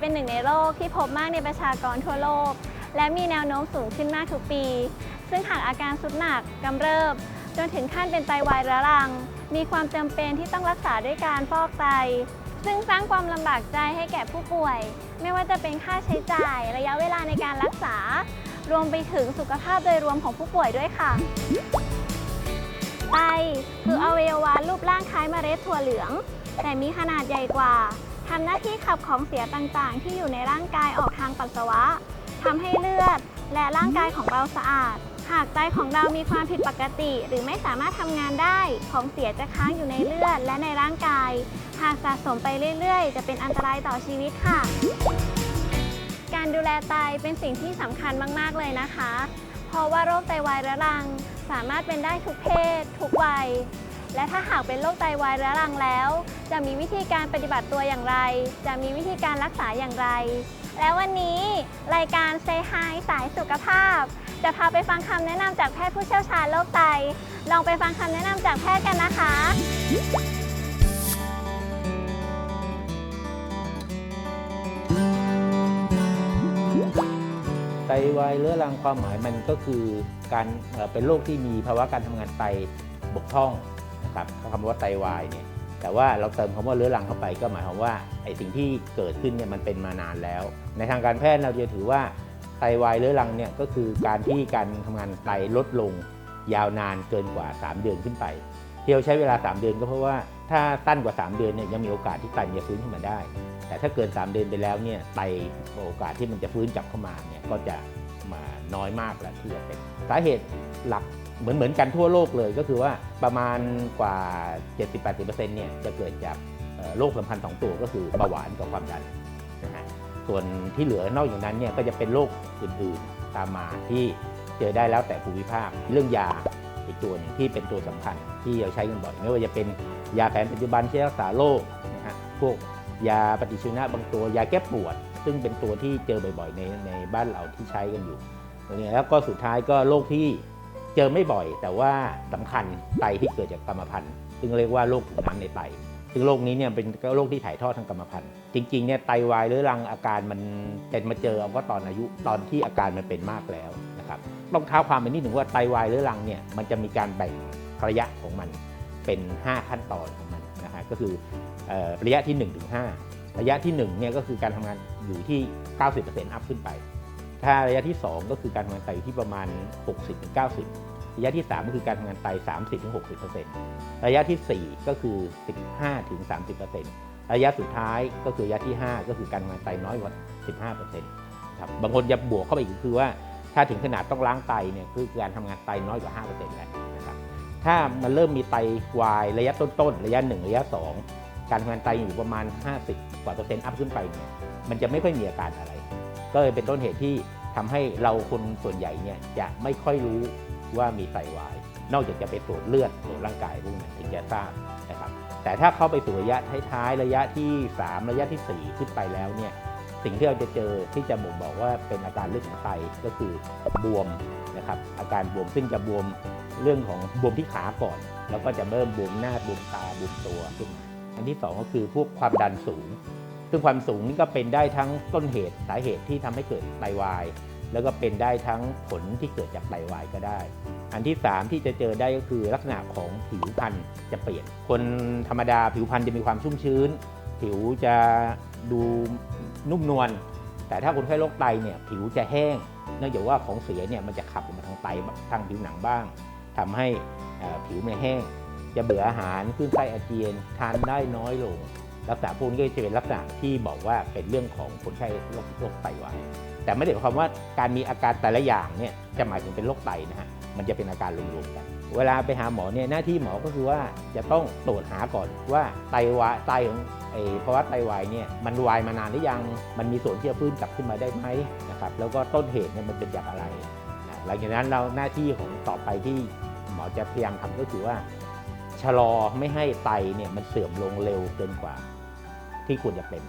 เป็นหนึ่งในโรคที่พบมากในประชากรทั่วโลก และมีแนวโน้มสูงขึ้นมากทุกปี ซึ่งหากอาการสุดหนักกำเริบ จนถึงขั้นเป็นไตวายเรื้อรัง มีความจำเป็นที่ต้องรักษาด้วยการฟอกไต ซึ่งสร้างความลำบากใจให้แก่ผู้ป่วย ไม่ว่าจะเป็นค่าใช้จ่าย ระยะเวลาในการรักษา รวมไปถึงสุขภาพโดยรวมของผู้ป่วยด้วยค่ะไตคืออวัยวะรูปร่างคล้ายเมล็ดถั่วเหลือง แต่มีขนาดใหญ่กว่า ทำหน้าที่ขับของเสียต่างๆ ที่อยู่ในร่างกายออกทางปัสสาวะทำให้เลือดและร่างกายของเราสะอาด หากไตของเรามีความผิดปกติ หรือไม่สามารถทำงานได้ ของเสียจะค้างอยู่ในเลือดและในร่างกาย หากสะสมไปเรื่อยๆ จะเป็นอันตรายต่อชีวิตค่ะ การดูแลไตเป็นสิ่งที่สำคัญมากๆเลยนะคะ เพราะว่าโรคไตวายรื้อรัง สามารถเป็นได้ทุกเพศ ทุกวัย และถ้าหากเป็นโรคไตวายเรื้อรังแล้ว จะมีวิธีการปฏิบัติตัวอย่างไร จะมีวิธีการรักษาอย่างไร และวันนี้รายการ Say Hi สายสุขภาพ จะพาไปฟังคำแนะนำจากแพทย์ผู้เชี่ยวชาญโรคไต ลองไปฟังคำแนะนำจากแพทย์กันนะคะไตวายเรื้อรังความหมายมันก็คือการเอ่อเป็นโรคที่มีภาวะการทำงานไตบกพร่อง นะครับคำว่าไตวายเนี่ยแต่ว่าเราเติมคำว่าเรื้อรังเข้าไปก็หมายความว่าไอ้สิ่งที่เกิดขึ้นเนี่ยมันเป็นมานานแล้ว ในทางการแพทย์เราจะถือว่าไตวายเรื้อรังเนี่ยก็คือการที่การทำงานไตลดลงยาวนานเกินกว่า 3 เดือนขึ้นไป ที่เราใช้เวลา 3 เดือนก็เพราะว่าถ้าสั้นกว่า 3 เดือนเนี่ยยังมีโอกาสที่ไตจะฟื้นขึ้นมาได้ แต่ถ้าเกิน 3 เดือนไปแล้วเนี่ยไตโอกาสที่มันจะฟื้นกลับเข้ามาเนี่ยก็จะ มาน้อยมากแล้วที่จะเป็นสาเหตุหลักเหมือนเหมือนกันทั่วโลกเลยก็คือว่าประมาณกว่า 70-80%เนี่ยจะเกิดจากโรคสัมพันธ์สองตัวก็คือเบาหวานกับความดันนะฮะส่วนที่เหลือนอกจากนั้นเนี่ยก็จะเป็นโรคอื่นๆตามมาที่เจอได้แล้วแต่ภูมิภาคเรื่องยาอีกตัวหนึงที่เป็นตัวสำคัญที่เราใช้กันบ่อยไม่ว่าจะเป็นยาแผนปัจจุบันที่รักษาโรคนะฮะพวกยาปฏิชีวนะบางตัวยาแก้ปวด ซึ่งเป็นตัวที่เจอบ่อยๆ ในในบ้านเราที่ใช้กันอยู่ตัวนี้แล้วก็สุดท้ายก็โรคที่เจอไม่บ่อย แต่ว่าสำคัญไตที่เกิดจากกรรมพันธุ์ ซึ่งเรียกว่าโรคถุงน้ำในไตซึ่งโรคนี้เนี่ยเป็นโรคที่ถ่ายทอดทางกรรมพันธุ์ จริงๆเนี่ยไตวายเรื้อรังอาการมันจะมาเจอเอาก็ตอนอายุตอนที่อาการมันเป็นมากแล้วนะครับต้องท้าความไปนิดหนึ่งว่าไตวายเรื้อรังเนี่ยมันจะมีการแบ่งระยะของมันเป็น 5 ขั้นตอนของมันนะฮะก็คือออระยะที่1ถึง5 ระยะที่1เนี่ยก็คือการทำงานอยู่ที่ 90%อัพขึ้นไป ถ้าระยะที่ 2 ก็คือการทำงานไตอยู่ที่ประมาณ 60ถึง90 ระยะที่ 3 ก็คือการทำงานไต 30ถึง60%ระยะทีสี่ 4 ก็คือ 15ถึง30%ระยะสุดท้ายก็คือระยะที่ 5 ก็คือการทำงานไตน้อยกว่า 15%ครับบางคนจะบวกเข้าไปอีกคือว่าถ้าถึงขนาดต้องล้างไตเนี่ยคือการทำงานไตน้อยกว่า 5%แล้วนะครับถ้ามันเริ่มมีไตวายระยะต้นๆระยะ 1 ระยะ 2 การทำงานไตอยู่ประมาณ 50 กว่าเปอร์เซ็นต์อัพขึ้นไปเนี่ยมันจะไม่ค่อยมีอาการอะไร ก็เลยเป็นต้นเหตุที่ทำให้เราคนส่วนใหญ่เนี่ยจะไม่ค่อยรู้ว่ามีไตวาย นอกจากจะไปตรวจเลือดตรวจร่างกายพวกนั้นถึงจะทราบนะครับแต่ถ้าเข้าไปสู่ระยะท้ายๆระยะที่ 3 ระยะทีสี่4 ขึ้นไปแล้วเนี่ยสิ่งที่เราจะเจอที่จะบ่งบอกว่าเป็นอาการเลือดของไตก็คือบวมนะครับอาการบวมซึ่งจะบวมเรื่องของบวมที่ขาก่อน แล้วก็จะเริ่มบวมหน้าบวมตาบวมตัวขึ้นมา อันที่สองก็คือพวกความดันสูง ซึ่งความสูงนี่ก็เป็นได้ทั้งต้นเหตุสาเหตุที่ทำให้เกิดไตวาย แล้วก็เป็นได้ทั้งผลที่เกิดจากไตวายก็ได้ อันที่ 3 ที่จะเจอได้ก็คือลักษณะของผิวพรรณจะเปลี่ยน คนธรรมดาผิวพรรณจะมีความชุ่มชื้น ผิวจะดูนุ่มนวล แต่ถ้าคนไข้โรคไตเนี่ยผิวจะแห้ง เนื่องจากว่าของเสียเนี่ยมันจะขับออกมาทางไตทางผิวหนังบ้างทำให้ผิวมันแห้ง จะเบื่ออาหารขึ้นไส้อาเจียนทานได้น้อยลงลักษณะพวกนี้ก็จะเป็นลักษณะที่บอกว่าเป็นเรื่องของคนไข้โรคโรคไตวายแต่ไม่ได้หมายความว่าการมีอาการแต่ละอย่างเนี่ยจะหมายถึงเป็นโรคไตนะฮะมันจะเป็นอาการรวมๆกัน เวลาไปหาหมอเนี่ยหน้าที่หมอก็คือว่าจะต้องตรวจหาก่อนว่าไตวายไตของไอภาวะไตวายเนี่ยมันวายมานานหรือยังมันมีส่วนที่จะฟื้นกลับขึ้นมาได้ไหมนะครับแล้วก็ต้นเหตุเนี่ยมันเป็นจากอะไรหลังจากนั้นเราหน้าที่ของต่อไปที่หมอจะพยายามทำก็คือว่า ชะลอไม่ให้ไตเนี่ยมันเสื่อมลงเร็วเกินกว่า ที่ควรจะเป็น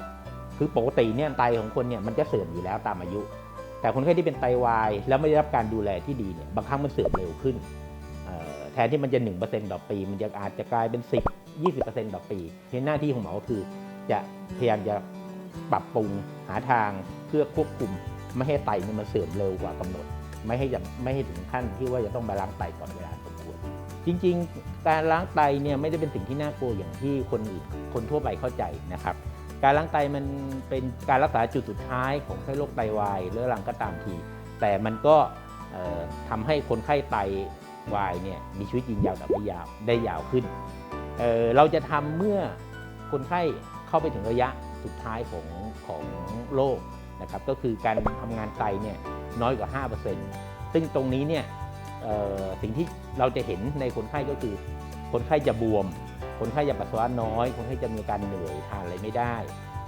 คือปกติเนี่ยไตของคนเนี่ยมันจะเสื่อมอยู่แล้วตามอายุ แต่คนไข้ที่เป็นไตวายแล้วไม่ได้รับการดูแลที่ดีเนี่ยบางครั้งมันเสื่อมเร็วขึ้นแทนที่มันจะ1%ต่อปี มันจะอาจจะกลายเป็น 10 20%ต่อปีเพราะหน้าที่ของหมอคือจะพยายามจะปรับปรุงหาทางเพื่อควบคุมไม่ให้ไตเนี่ยมันเสื่อมเร็วกว่ากำหนด ไม่ให้ไม่ให้ถึงขั้นที่ว่าจะต้องมาล้างไตก่อนเวลาสมควรจริง การล้างไตเนี่ยไม่ได้เป็นสิ่งที่น่ากลัวอย่างที่คนอื่นคนทั่วไปเข้าใจนะครับ การล้างไตมันเป็นการรักษาจุดสุดท้ายของไข้โรคไตวายเรื้อรังก็ตามที แต่มันก็เอ่อทำให้คนไข้ไตวายเนี่ยมีชีวิตยืนยาวแต่ไม่ยาวได้ยาวขึ้นเเราจะทำเมื่อคนไข้เข้าไปถึงระยะสุดท้ายของของโรคนะครับก็คือการทำงานไตเนี่ยน้อยกว่า 5%ซึ่งตรงนี้เนี่ย สิ่งที่เราจะเห็นในคนไข้ก็คือ คนไข้จะบวม คนไข้จะปัสสาวะน้อย คนไข้จะมีการเหนื่อยทานอะไรไม่ได้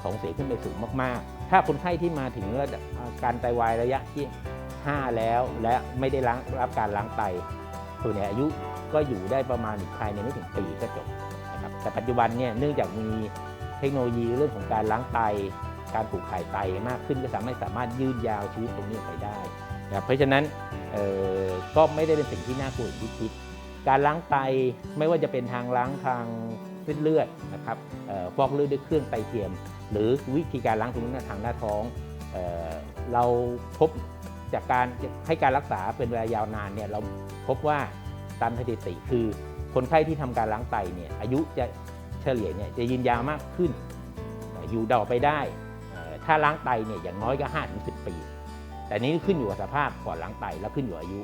ของเสียขึ้นไปสูงมากๆ ถ้าคนไข้ที่มาถึงระดับการไตวายระยะที่ 5 แล้วและไม่ได้รับการล้างไตส่วนใหญ่อายุก็อยู่ได้ประมาณภายในไม่ถึงปีก็จบนะครับแต่ปัจจุบันเนี่ยเนื่องจากมีเทคโนโลยีเรื่องของการล้างไต การปลูกถ่ายไตมากขึ้นก็สามารถสามารถยืดยาวชีวิตตรงนี้ไปได้ นะครับเพราะฉะนั้นก็ไม่ได้เป็นสิ่งที่น่ากลัวที่คิด การล้างไตไม่ว่าจะเป็นทางล้างทางเส้นเลือดนะครับฟอกเลือดด้วยเครื่องไตเทียม หรือวิธีการล้างตรงนี้ทางหน้าท้องเออเราพบจากการให้การรักษาเป็นเวลายาวนานเนี่ยเราพบว่าตามสถิติคือคนไข้ที่ทำการล้างไตเนี่ยอายุจะเฉลี่ยเนี่ยจะยืนยาวมากขึ้น อยู่ดอไปได้ ถ้าล้างไตเนี่ยอย่างน้อยก็ 5-10ถึง10ปี แต่นี้ขึ้นอยู่กับสภาพก่อนล้างไตแล้วขึ้นอยู่อายุ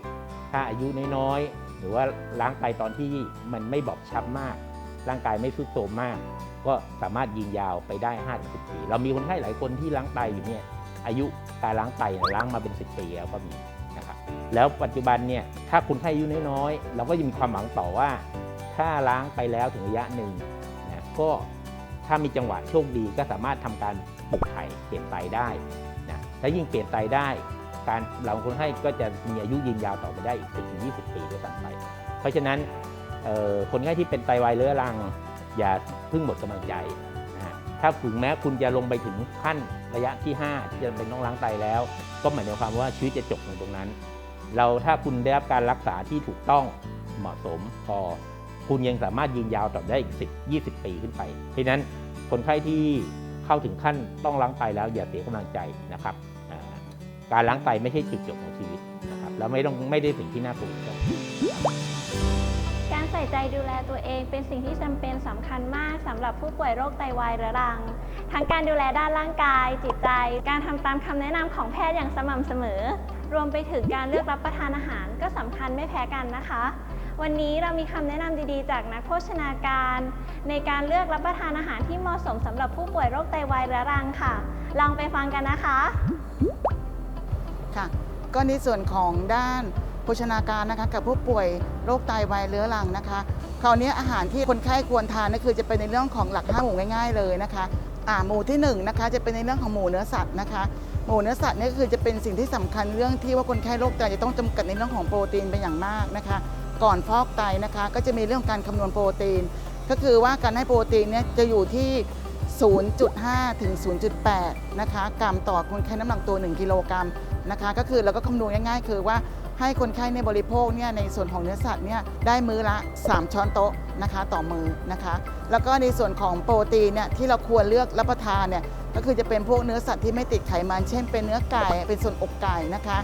ถ้าอายุน้อยๆหรือว่าล้างไตตอนที่มันไม่บอบช้ำมาก ร่างกายไม่ทรุดโทรมมาก ก็สามารถยืนยาวไปได้5-10ปี เรามีคนไข้หลายคนที่ล้างไตอยู่เนี่ยอายุการล้างไตล้างมาเป็น 10 ปีแล้วก็มีนะครับแล้วปัจจุบันเนี่ยถ้าคนไข้อายุน้อยๆเราก็ยังมีความหวังต่อว่า ถ้าล้างไปแล้วถึงระยะหนึ่งนะก็ถ้ามีจังหวะโชคดีก็สามารถทำการปลูกไข่เปลี่ยนไตได้นะถ้ายิ่งเปลี่ยนไตได้ การเราคนไข้ก็จะมีอายุยืนยาวต่อไปได้อีก10-20ปีด้วยซ้ำไปเพราะฉะนั้นคนไข้ที่เป็นไตวายเรื้อรังอย่าเพิ่งหมดกำลังใจนะฮะถ้าถึงแม้คุณจะลงไปถึงขั้นระยะที่ 5 ที่จะเป็นต้องล้างไตแล้ว ก็หมายความว่าชีวิตจะจบลงตรงนั้น เราถ้าคุณได้รับการรักษาที่ถูกต้องเหมาะสมพอคุณยังสามารถยืนยาวต่อได้อีก10 20 ปีขึ้นไป เพราะนั้นคนไข้ที่เข้าถึงขั้นต้องล้างไตแล้วอย่าเสียกำลังใจนะครับ การล้างไตไม่ใช่จุดจบของชีวิตนะครับแล้วไม่ต้องไม่ได้สิ่งที่น่ากลัวครับการใส่ใจดูแลตัวเองเป็นสิ่งที่จำเป็นสำคัญมากสำหรับผู้ป่วยโรคไตวายเรื้อรัง ทั้งการดูแลด้านร่างกาย จิตใจ การทำตามคำแนะนำของแพทย์อย่างสม่ำเสมอ รวมไปถึงการเลือกรับประทานอาหารก็สำคัญไม่แพ้กันนะคะ วันนี้เรามีคำแนะนำดีๆ จากนักโภชนาการ ในการเลือกรับประทานอาหารที่เหมาะสมสำหรับผู้ป่วยโรคไตวายเรื้อรังค่ะ ลองไปฟังกันนะคะ ค่ะ ก็ในส่วนของด้านโภชนาการนะคะกับผู้ป่วยโรคไตวายเรื้อรังนะคะ คราวนี้อาหารที่คนไข้ควรทานก็คือจะเป็นในเรื่องของหลักห้าหมู่ง่ายๆเลยนะคะอ่าหมู่ที่หนึ่งนะคะจะเป็นในเรื่องของหมู่เนื้อสัตว์นะคะ หมู่เนื้อสัตว์นี่ก็คือจะเป็นสิ่งที่สำคัญเรื่องที่ว่าคนไข้โรคไตจะต้องจำกัดในเรื่องของโปรตีนเป็นอย่างมากนะคะ ก่อนฟอกไตนะคะ ก็จะมีเรื่องการคำนวณโปรตีน ก็คือว่าการให้โปรตีนเนี่ยจะอยู่ที่ 0.5 ถึง 0.8 นะคะ กรัมต่อคนไข้น้ำหนักตัว 1 กิโลกรัม นะคะ ก็คือเราก็คำนวณง่ายๆ คือว่าให้คนไข้ในบริโภคเนี่ยในส่วนของเนื้อสัตว์เนี่ยได้มื้อละ 3 ช้อนโต๊ะนะคะต่อมือนะคะ แล้วก็ในส่วนของโปรตีนเนี่ยที่เราควรเลือกรับประทานเนี่ยก็คือจะเป็นพวกเนื้อสัตว์ที่ไม่ติดไขมัน เช่น เป็นเนื้อไก่เป็นส่วนอกไก่นะคะ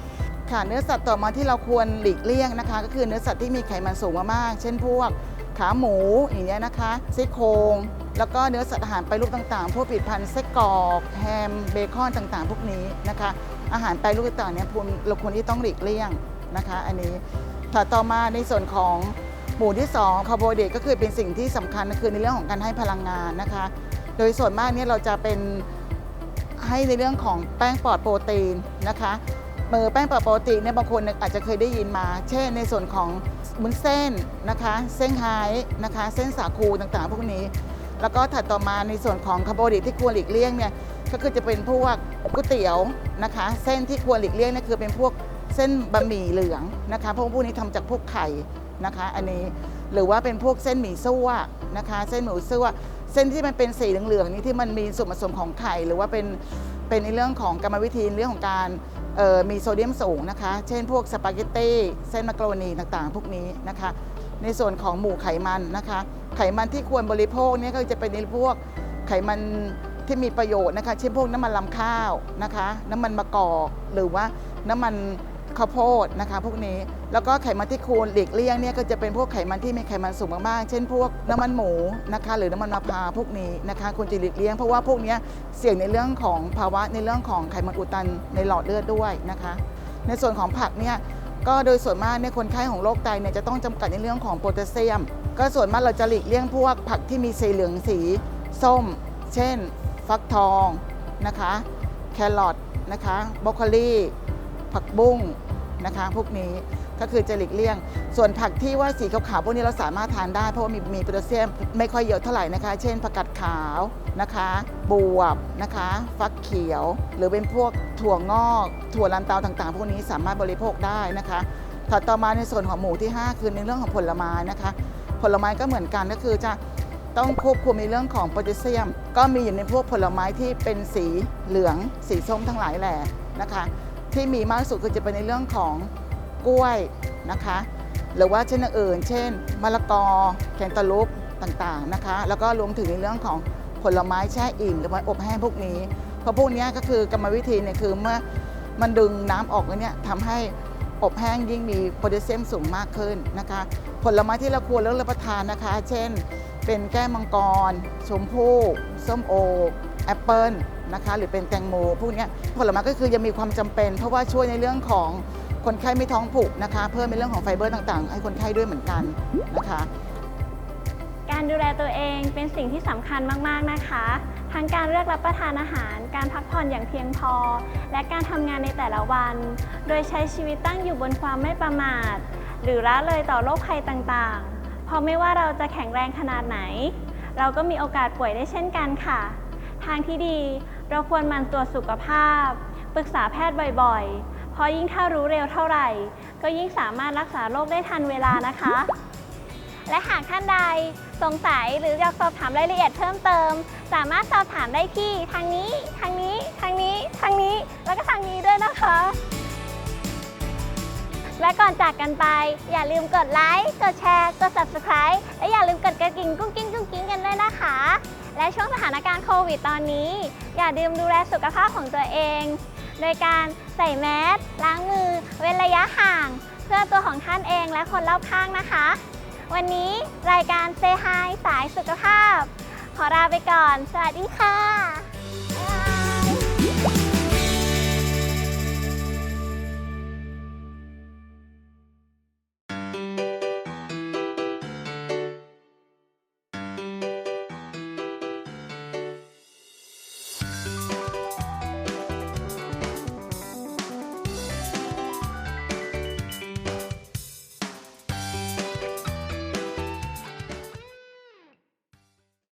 ค่ะเนื้อสัตว์ต่อมาที่เราควรหลีกเลี่ยงนะคะ ก็คือเนื้อสัตว์ที่มีไขมันสูงมากๆเช่นพวกขาหมูอย่างเงี้ยนะคะซี่โครงแล้วก็เนื้อสัตว์อาหารไปรูปต่างๆ พวกผลิตภัณฑ์ไส้กรอกแฮมเบคอนต่างๆ พวกนี้นะคะ อาหารไปรูปต่างๆเนี่ยควรเราควรที่ต้องหลีกเลี่ยงนะคะ อันนี้ถัดต่อมาในส่วนของหมู่ที่2คาร์โบไฮเดรตก็คือเป็นสิ่งที่สำคัญก็คือในเรื่องของการให้พลังงานนะคะ โดยส่วนมากเนี่ยเราจะเป็นให้ในเรื่องของแป้งปลอดโปรตีนนะคะเมือแป้งปลอดโปรตีนเนี่ยบางคนอาจจะเคยได้ยินมา เช่นในส่วนของมุ้นเส้นนะคะ เส้นไฮนะคะ เส้นสาคูต่างๆ พวกนี้ แล้วก็ถัดต่อมาในส่วนของคาร์โบไฮเดรตที่ควรหลีกเลี่ยงเนี่ย ก็คือจะเป็นพวกก๋วยเตี๋ยวนะคะ เส้นที่ควรหลีกเลี่ยงนี่คือเป็นพวกเส้นบะหมี่เหลืองนะคะเพราะว่าพวกนี้ทำจากพวกไข่นะคะ อันนี้หรือว่าเป็นพวกเส้นหมี่ซั่วนะคะ เส้นหมูซั่วเส้นที่มันเป็นสีเหลืองๆนี่ที่มันมีส่วนผสมของไข่ หรือว่าเป็นเป็นในเรื่องของกรรมวิธีเรื่องของการมีโซเดียมสูงนะคะ เช่นพวกสปาเกตตี้เส้นมักโรนีต่างๆ พวกนี้นะคะ ในส่วนของหมู่ไขมันนะคะ ไขมันที่ควรบริโภคนี่ก็จะเป็นในพวกไขมัน ที่มีประโยชน์นะคะ เช่นพวกน้ำมันลำข้าวนะคะ น้ำมันมะกอกหรือว่าน้ำมันข้าวโพดนะคะ พวกนี้แล้วก็ไขมันที่ควรหลีกเลี่ยงเนี่ยก็จะเป็นพวกไขมันที่มีไขมันสูงมากๆเช่นพวกน้ำมันหมูนะคะ หรือน้ำมันมะพร้าวพวกนี้นะคะควรจะหลีกเลี่ยงเพราะว่าพวกนี้เสี่ยงในเรื่องของภาวะในเรื่องของไขมันอุดตันในหลอดเลือดด้วยนะคะ ในส่วนของผักเนี่ยก็โดยส่วนมากเนี่ยคนไข้ของโรคไตเนี่ยจะต้องจำกัดในเรื่องของโพแทสเซียม ก็ส่วนมากเราจะหลีกเลี่ยงพวกผักที่มีสีเหลืองสีส้ม เช่น ฟักทองนะคะ แครอทนะคะบรอกโคลีผักบุ้งนะคะพวกนี้ก็คือจะหลีกเลี่ยง ส่วนผักที่ว่าสีขาวๆพวกนี้เราสามารถทานได้ เพราะว่ามีมีโพแทสเซียมไม่ค่อยเยอะเท่าไหร่นะคะ เช่นผักกาดขาวนะคะ บวบนะคะ ฟักเขียว หรือเป็นพวกถั่วงอก ถั่วลันเตาต่างๆ พวกนี้สามารถบริโภคได้นะคะถัดต่อมาในส่วนของหมู่ที่ 5 คือในเรื่องของผลไม้นะคะ ผลไม้ก็เหมือนกันก็คือจะ ต้องควบคุมในเรื่องของโพแทสเซียม ก็มีอยู่ในพวกผลไม้ที่เป็นสีเหลือง สีส้มทั้งหลายแหล่นะคะ ที่มีมากสุดคือจะเป็นในเรื่องของกล้วยนะคะ หรือว่าเช่นอื่น เช่น มะละกอแคนตาลูปต่างๆนะคะ แล้วก็รวมถึงในเรื่องของผลไม้แช่อิ่มหรือว่าอบแห้งพวกนี้ เพราะพวกนี้ก็คือกรรมวิธีเนี่ยคือเมื่อมันดึงน้ำออกเนี่ยทำให้อบแห้งยิ่งมีโพแทสเซียมสูงมากขึ้นนะคะ ผลไม้ที่เราควรเลือกรับประทานนะคะ เช่น เป็นแก้มังกร ชมพู่ส้มโอแอปเปิลนะคะหรือเป็นแตงโมพวกนี้ผลไม้ก็คือยังมีความจำเป็น เพราะว่าช่วยในเรื่องของคนไข้ไม่ท้องผูกนะคะ เพิ่มในเรื่องของไฟเบอร์ต่างๆ ให้คนไข้ด้วยเหมือนกันนะคะ การดูแลตัวเองเป็นสิ่งที่สำคัญมาก ๆนะคะ ทั้งการเลือกรับประทานอาหาร การพักผ่อนอย่างเพียงพอ และการทำงานในแต่ละวัน โดยใช้ชีวิตตั้งอยู่บนความไม่ประมาท หรือละเลยต่อโรคภัยต่างๆ ราะไม่ว่าเราจะแข็งแรงขนาดไหน เราก็มีโอกาสป่วยได้เช่นกันค่ะ ทางที่ดีเราควรมั่นตรวจสุขภาพ ปรึกษาแพทย์บ่อยๆ เพราะยิ่งถ้ารู้เร็วเท่าไหร่ ก็ยิ่งสามารถรักษาโรคได้ทันเวลานะคะ และหากท่านใดสงสัยหรืออยากสอบถามรายละเอียดเพิ่มเติม สามารถสอบถามได้ที่ทางนี้ ทางนี้ ทางนี้ ทางนี้ แล้วก็ทางนี้ด้วยนะคะ และก่อนจากกันไป อย่าลืมกดไลค์ กดแชร์ กด subscribe และอย่าลืมกดกระกิ่งกุ้งกิ้งกุ้งกิ้งกันด้วยนะคะ และช่วงสถานการณ์โควิดตอนนี้ อย่าลืมดูแลสุขภาพของตัวเอง โดยการใส่แมสล้างมือ เว้นระยะห่าง เพื่อตัวของท่านเองและคนรอบข้างนะคะ วันนี้รายการเซฮายสายสุขภาพ ขอลาไปก่อน สวัสดีค่ะ